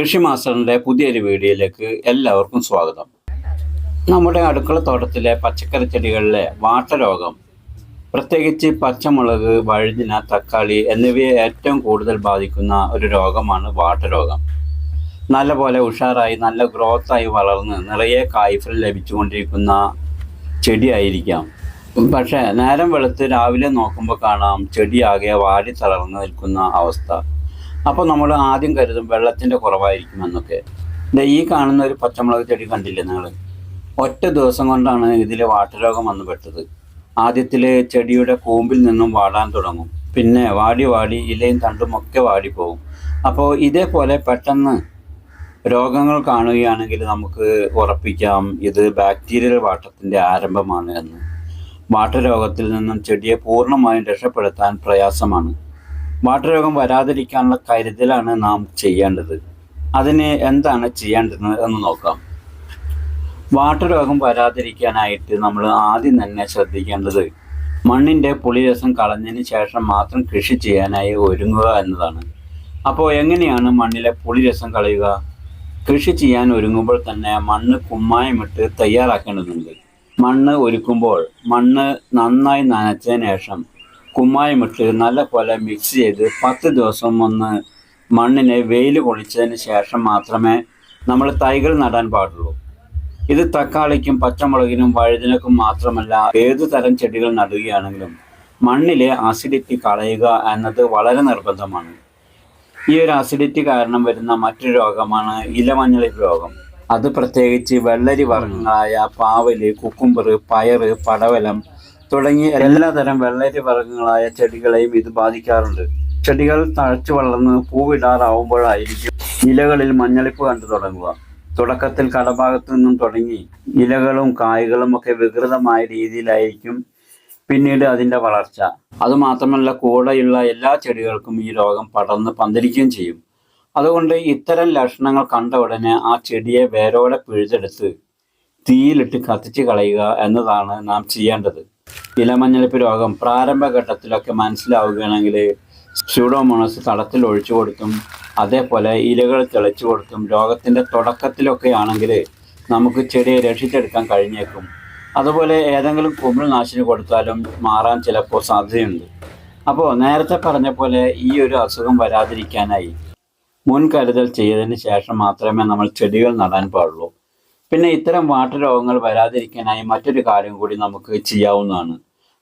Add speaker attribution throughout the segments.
Speaker 1: കൃഷി മാസ്റ്ററിന്റെ പുതിയൊരു വീഡിയോയിലേക്ക് എല്ലാവർക്കും സ്വാഗതം. നമ്മുടെ അടുക്കള തോട്ടത്തിലെ പച്ചക്കറി ചെടികളിലെ വാട്ടരോഗം പ്രത്യേകിച്ച് പച്ചമുളക് വഴുതിന തക്കാളി എന്നിവയെ ഏറ്റവും കൂടുതൽ ബാധിക്കുന്ന ഒരു രോഗമാണ് വാട്ടരോഗം. നല്ലപോലെ ഉഷാറായി നല്ല ഗ്രോത്തായി വളർന്ന് നിറയെ കായ്ഫലം ലഭിച്ചുകൊണ്ടിരിക്കുന്ന ചെടിയായിരിക്കാം. പക്ഷേ നേരം വെളുത്ത് രാവിലെ നോക്കുമ്പോൾ കാണാം ചെടിയാകെ വാടി തളർന്നു നിൽക്കുന്ന അവസ്ഥ. അപ്പോൾ നമ്മൾ ആദ്യം കരുതും വെള്ളത്തിന്റെ കുറവായിരിക്കുമെന്നൊക്കെ ഇതാ ഈ കാണുന്ന ഒരു പച്ചമുളക് ചെടി കണ്ടില്ലേ നിങ്ങൾ ഒറ്റ ദിവസം കൊണ്ടാണ് ഇതിൽ വാട്ടരോഗം വന്നു പെട്ടത്. ആദ്യത്തിൽ ചെടിയുടെ കൂമ്പിൽ നിന്നും വാടാൻ തുടങ്ങും. പിന്നെ വാടി വാടി ഇലയും തണ്ടും ഒക്കെ വാടിപ്പോകും. അപ്പോൾ ഇതേപോലെ പെട്ടെന്ന് രോഗങ്ങൾ കാണുകയാണെങ്കിൽ നമുക്ക് ഉറപ്പിക്കാം. ഇത് ബാക്ടീരിയൽ വാട്ടത്തിന്റെ ആരംഭമാണ് എന്ന്. വാട്ടരോഗത്തിൽ നിന്നും ചെടിയെ പൂർണമായും രക്ഷപ്പെടുത്താൻ പ്രയാസമാണ്. വാട്ടരോഗം വരാതിരിക്കാനുള്ള കരുതലാണ് നാം ചെയ്യേണ്ടത്. അതിന് എന്താണ് ചെയ്യേണ്ടത് എന്ന് നോക്കാം. വാട്ടരോഗം വരാതിരിക്കാനായിട്ട് നമ്മൾ ആദ്യം തന്നെ ശ്രദ്ധിക്കേണ്ടത് മണ്ണിന്റെ പുളിരസം കളഞ്ഞതിന് ശേഷം മാത്രം കൃഷി ചെയ്യാനായി ഒരുങ്ങുക എന്നതാണ്. അപ്പോൾ എങ്ങനെയാണ് മണ്ണിലെ പുളിരസം കളയുക? കൃഷി ചെയ്യാൻ ഒരുങ്ങുമ്പോൾ തന്നെ മണ്ണ് കുമ്മായമിട്ട് തയ്യാറാക്കേണ്ടതുണ്ട്. മണ്ണ് ഒരുക്കുമ്പോൾ മണ്ണ് നന്നായി നനച്ചതിന് ശേഷം കുമ്മായമിട്ട് നല്ല പോലെ മിക്സ് ചെയ്ത് പത്ത് ദിവസം ഒന്ന് മണ്ണിനെ വെയിൽ കൊളിച്ചതിന് ശേഷം മാത്രമേ നമ്മൾ തൈകൾ നടാൻ പാടുള്ളൂ. ഇത് തക്കാളിക്കും പച്ചമുളകിനും വഴുതിനക്കും മാത്രമല്ല ഏതു തരം ചെടികൾ നടുകയാണെങ്കിലും മണ്ണിലെ അസിഡിറ്റി കളയുക എന്നത് വളരെ നിർബന്ധമാണ്. ഈ ഒരു അസിഡിറ്റി കാരണം വരുന്ന മറ്റൊരു രോഗമാണ് ഇലമഞ്ഞളിപ്പ് രോഗം. അത് പ്രത്യേകിച്ച് വെള്ളരി വർഗങ്ങളായ പാവൽ കുക്കുംബർ പയറ് പടവലം തുടങ്ങിയ എല്ലാതരം വെള്ളരി വർഗങ്ങളായ ചെടികളെയും ഇത് ബാധിക്കാറുണ്ട്. ചെടികൾ തഴച്ചു വളർന്ന് പൂവിടാറാവുമ്പോഴായിരിക്കും ഇലകളിൽ മഞ്ഞളിപ്പ് കണ്ടു തുടങ്ങുക. തുടക്കത്തിൽ കടഭാഗത്തു നിന്നും തുടങ്ങി ഇലകളും കായ്കളും ഒക്കെ വികൃതമായ രീതിയിലായിരിക്കും പിന്നീട് അതിന്റെ വളർച്ച. അതുമാത്രമല്ല കൂടെയുള്ള എല്ലാ ചെടികൾക്കും ഈ രോഗം പടർന്ന് പന്തലിക്കുകയും ചെയ്യും. അതുകൊണ്ട് ഇത്തരം ലക്ഷണങ്ങൾ കണ്ട ഉടനെ ആ ചെടിയെ വേരോടെ പിഴുതെടുത്ത് തീയിലിട്ട് കത്തിച്ച് കളയുക എന്നതാണ് നാം ചെയ്യേണ്ടത്. ഇലമഞ്ഞളിപ്പ് രോഗം പ്രാരംഭഘട്ടത്തിലൊക്കെ മനസ്സിലാവുകയാണെങ്കിൽ സ്യൂഡോമോണസ് തടത്തിൽ ഒഴിച്ചു കൊടുത്തും അതേപോലെ ഇലകൾ തെളിച്ചു കൊടുത്തും രോഗത്തിന്റെ തുടക്കത്തിലൊക്കെ ആണെങ്കിൽ നമുക്ക് ചെടിയെ രക്ഷിച്ചെടുക്കാൻ കഴിഞ്ഞേക്കും. അതുപോലെ ഏതെങ്കിലും കുമിൾ നാശിനി കൊടുത്താലും മാറാൻ ചിലപ്പോൾ സാധ്യതയുണ്ട്. അപ്പോൾ നേരത്തെ പറഞ്ഞ പോലെ ഈ ഒരു അസുഖം വരാതിരിക്കാനായി മുൻകരുതൽ ചെയ്തതിന് ശേഷം മാത്രമേ നമ്മൾ ചെടികൾ നടാൻ പാടുള്ളൂ. പിന്നെ ഇത്തരം വാട്ടരോഗങ്ങൾ വരാതിരിക്കാനായി മറ്റൊരു കാര്യം കൂടി നമുക്ക് ചെയ്യാവുന്നതാണ്.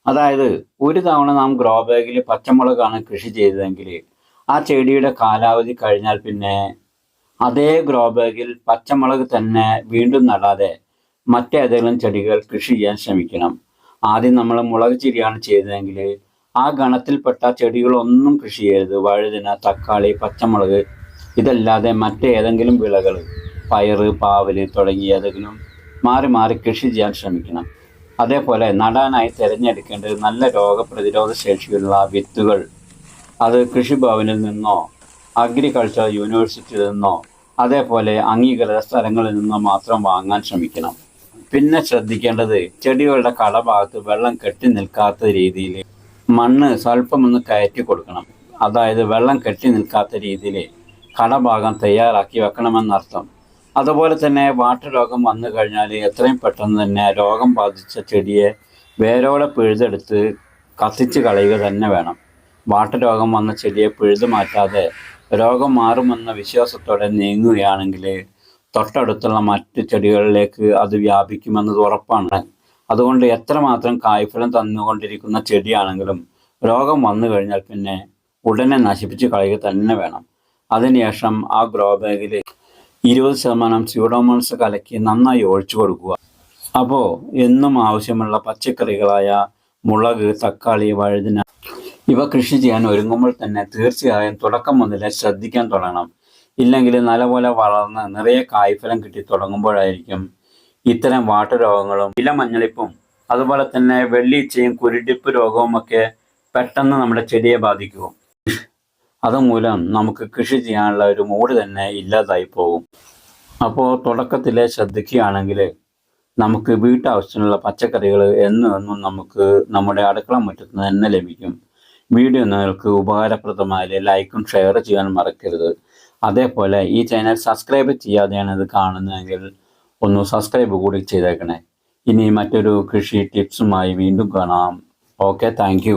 Speaker 1: അതായത് ഒരു തവണ നാം ഗ്രോ ബാഗിൽ പച്ചമുളകാണ് കൃഷി ചെയ്തതെങ്കിൽ ആ ചെടിയുടെ കാലാവധി കഴിഞ്ഞാൽ പിന്നെ അതേ ഗ്രോ ബാഗിൽ പച്ചമുളക് തന്നെ വീണ്ടും നടാതെ മറ്റേതെങ്കിലും ചെടികൾ കൃഷി ചെയ്യാൻ ശ്രമിക്കണം. ആദ്യം നമ്മൾ മുളക് ചെടിയാണ് ചെയ്തതെങ്കിൽ ആ ഗണത്തിൽപ്പെട്ട ചെടികളൊന്നും കൃഷി ചെയ്യരുത്. വഴുതന തക്കാളി പച്ചമുളക് ഇതല്ലാതെ മറ്റേതെങ്കിലും വിളകൾ. പയറ് പാവൽ തുടങ്ങിയ ഏതെങ്കിലും മാറി മാറി കൃഷി ചെയ്യാൻ ശ്രമിക്കണം. അതേപോലെ നടാനായി തിരഞ്ഞെടുക്കേണ്ടത് നല്ല രോഗപ്രതിരോധ ശേഷിയുള്ള വിത്തുകൾ അത് കൃഷിഭവനിൽ നിന്നോ അഗ്രികൾച്ചർ യൂണിവേഴ്സിറ്റിയിൽ നിന്നോ അതേപോലെ അംഗീകൃത സ്ഥലങ്ങളിൽ നിന്നോ മാത്രം വാങ്ങാൻ ശ്രമിക്കണം. പിന്നെ ശ്രദ്ധിക്കേണ്ടത് ചെടികളുടെ കടഭാഗത്ത് വെള്ളം കെട്ടി നിൽക്കാത്ത രീതിയിൽ മണ്ണ് സ്വല്പമൊന്ന് കയറ്റി കൊടുക്കണം. അതായത് വെള്ളം കെട്ടി നിൽക്കാത്ത രീതിയിൽ കടഭാഗം തയ്യാറാക്കി വെക്കണമെന്നർത്ഥം. അതുപോലെ തന്നെ വാട്ടരോഗം വന്നു കഴിഞ്ഞാൽ എത്രയും പെട്ടെന്ന് തന്നെ രോഗം ബാധിച്ച ചെടിയെ വേരോടെ പിഴുതെടുത്ത് കത്തിച്ച് കളയുക തന്നെ വേണം. വാട്ടരോഗം വന്ന ചെടിയെ പിഴുതു മാറ്റാതെ രോഗം മാറുമെന്ന വിശ്വാസത്തോടെ നീങ്ങുകയാണെങ്കിൽ തൊട്ടടുത്തുള്ള മറ്റ് ചെടികളിലേക്ക് അത് വ്യാപിക്കുമെന്നത് ഉറപ്പാണ്. അതുകൊണ്ട് എത്രമാത്രം കായ്ഫലം തന്നുകൊണ്ടിരിക്കുന്ന ചെടിയാണെങ്കിലും രോഗം വന്നു കഴിഞ്ഞാൽ പിന്നെ ഉടനെ നശിപ്പിച്ച് കളയുക തന്നെ വേണം. അതിനുശേഷം ആ ഗ്രോ ബാഗിൽ ഇരുപത് ശതമാനം സ്യൂഡോമോൺസ് കലക്കി നന്നായി ഒഴിച്ചു കൊടുക്കുക. അപ്പോൾ എന്നും ആവശ്യമുള്ള പച്ചക്കറികളായ മുളക് തക്കാളി വഴുതിന ഇവ കൃഷി ചെയ്യാൻ ഒരുങ്ങുമ്പോൾ തന്നെ തീർച്ചയായും തുടക്കം മുതലേ ശ്രദ്ധിക്കാൻ തുടങ്ങണം. ഇല്ലെങ്കിൽ നല്ലപോലെ വളർന്ന് നിറയെ കായ്ഫലം കിട്ടി തുടങ്ങുമ്പോഴായിരിക്കും ഇത്തരം വാട്ടുരോഗങ്ങളും ഇല മഞ്ഞളിപ്പും അതുപോലെ തന്നെ വെള്ളീച്ചയും കുരുടിപ്പ് രോഗവും ഒക്കെ പെട്ടെന്ന് നമ്മുടെ ചെടിയെ ബാധിക്കും. അതുമൂലം നമുക്ക് കൃഷി ചെയ്യാനുള്ള ഒരു മൂഡ് തന്നെ ഇല്ലാതായി പോകും. അപ്പോൾ തുടക്കത്തിലെ ശ്രദ്ധിക്കുകയാണെങ്കിൽ നമുക്ക് വീട്ടാവശ്യത്തിനുള്ള പച്ചക്കറികൾ എന്നും നമുക്ക് നമ്മുടെ അടുക്കള മുറ്റത്ത് തന്നെ ലഭിക്കും. വീഡിയോ നിങ്ങൾക്ക് ഉപകാരപ്രദമായ ലൈക്കും ഷെയർ ചെയ്യാൻ മറക്കരുത്. അതേപോലെ ഈ ചാനൽ സബ്സ്ക്രൈബ് ചെയ്യാതെയാണ് ഇത് കാണുന്നതെങ്കിൽ ഒന്ന് സബ്സ്ക്രൈബ് കൂടി ചെയ്തേക്കണേ. ഇനി മറ്റൊരു കൃഷി ടിപ്സുമായി വീണ്ടും കാണാം. Okay thank